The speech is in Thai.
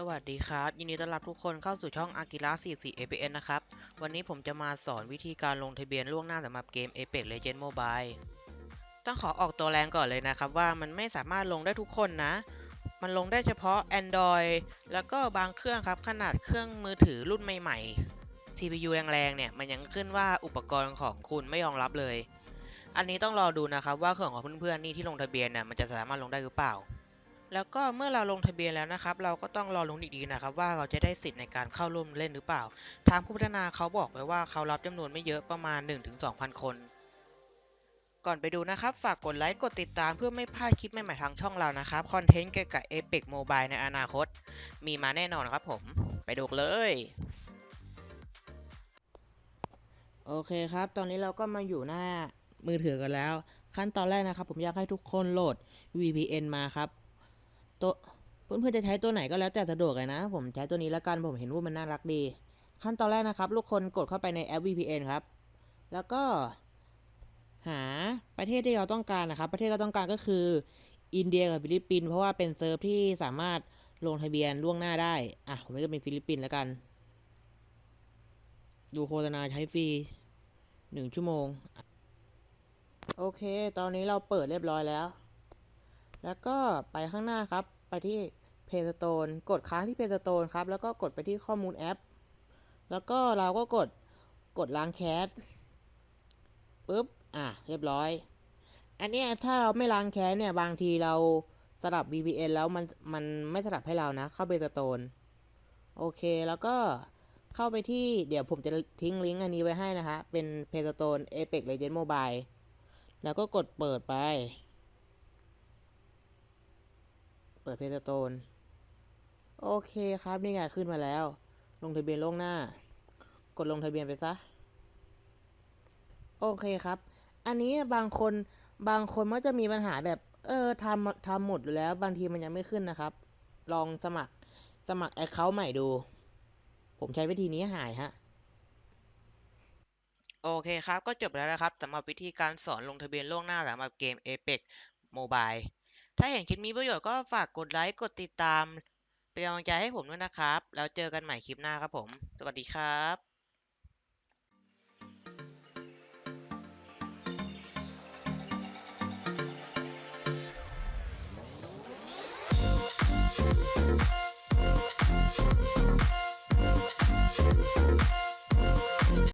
สวัสดีครับ ยินดีต้อนรับทุกคนเข้าสู่ช่อง Akira 44 APN นะครับ วันนี้ผมจะมาสอนวิธีการลงทะเบียนล่วงหน้าสำหรับเกม Apex Legends Mobile ต้องขอออกตัวแรงก่อนเลยนะครับ ว่ามันไม่สามารถลงได้ทุกคนนะ มันลงได้เฉพาะ Android แล้วก็บางเครื่องครับ ขนาดเครื่องมือถือรุ่นใหม่ๆ CPU แรงๆเนี่ย มันยังขึ้นว่าอุปกรณ์ของคุณไม่ยอมรับเลย อันนี้ต้องรอดูนะครับว่าเครื่องของเพื่อนๆนี่ที่ลงทะเบียนเนี่ยมันจะสามารถลงได้หรือเปล่า แล้วก็เมื่อเราลงทะเบียนแล้วนะครับ เราก็ต้องรอลุ้นอีกทีนะครับ ว่าเราจะได้สิทธิ์ในการเข้าร่วมเล่นหรือเปล่า ทางผู้พัฒนาเขาบอกไว้ว่าเขารับจำนวนไม่เยอะประมาณ 1-2,000 คน ก่อนไปดูนะครับ ฝากกดไลค์กดติดตามเพื่อไม่พลาดคลิปใหม่ๆทางช่องเรานะครับ คอนเทนต์เกี่ยวกับ Apex Mobile ในอนาคต มีมาแน่นอนครับผม ไปดูกันเลยโอเคครับ ตอนนี้เราก็มาอยู่หน้ามือถือกันแล้ว ขั้นตอนแรกนะครับ ผมอยากให้ทุกคนโหลด VPN มาครับ ตัวเพื่อนๆจะใช้ตัวไหนก็แล้วแต่สะดวกเลยนะ ผมใช้ตัวนี้แล้วกันผมเห็นว่ามันน่ารักดี ขั้นตอนแรกนะครับทุกคนกดเข้าไปในแอป VPN ครับ แล้วก็หาประเทศที่เราต้องการนะครับ ประเทศที่เราต้องการก็คือ อินเดียกับฟิลิปปินส์เพราะว่าเป็นเซิร์ฟที่สามารถลงทะเบียนล่วงหน้าได้ อะ ผมก็เป็นฟิลิปปินส์แล้วกัน ดูโฆษณาใช้ฟรีหนึ่งชั่วโมง โอเค ตอนนี้เราเปิดเรียบร้อยแล้ว แล้วก็ไปข้างหน้าครับ ไปที่ Play Store กดค้างที่ Play Store ครับ แล้วก็กดไปที่ข้อมูลแอป แล้วก็เราก็กดกดล้างแคสปุ๊บ อะ เรียบร้อย อันนี้ถ้าเราไม่ล้างแคสเนี่ย บางทีเราสลับ VPN แล้วมันมันไม่สลับให้เรานะ เข้า Play Store โอเค แล้วก็เข้าไปที่เดี๋ยวผมจะทิ้งลิงก์อันนี้ไว้ให้นะฮะเป็น Play Store Apex Legends Mobile แล้วก็กดเปิดไป เปิดเพจโตน โอเคครับนี่ไงขึ้นมาแล้ว ลงทะเบียนล่วงหน้า กดลงทะเบียนไปซะ โอเคครับ อันนี้บางคนบางคนมันจะมีปัญหาแบบ เออทำทำหมดอยู่แล้ว บางทีมันยังไม่ขึ้นนะครับ ลองสมัครสมัครแอคเคาท์ใหม่ดู ผมใช้วิธีนี้หายฮะโอเคครับ ก็จบแล้วนะครับสำหรับวิธีการสอนลงทะเบียนล่วงหน้าสำหรับเกม Apex Mobile ถ้าเห็นคลิปมีประโยชน์ก็ฝากกดไลค์ กดติดตาม เป็นกำลังใจให้ผมด้วยนะครับ แล้วเจอกันใหม่คลิปหน้าครับผม สวัสดีครับ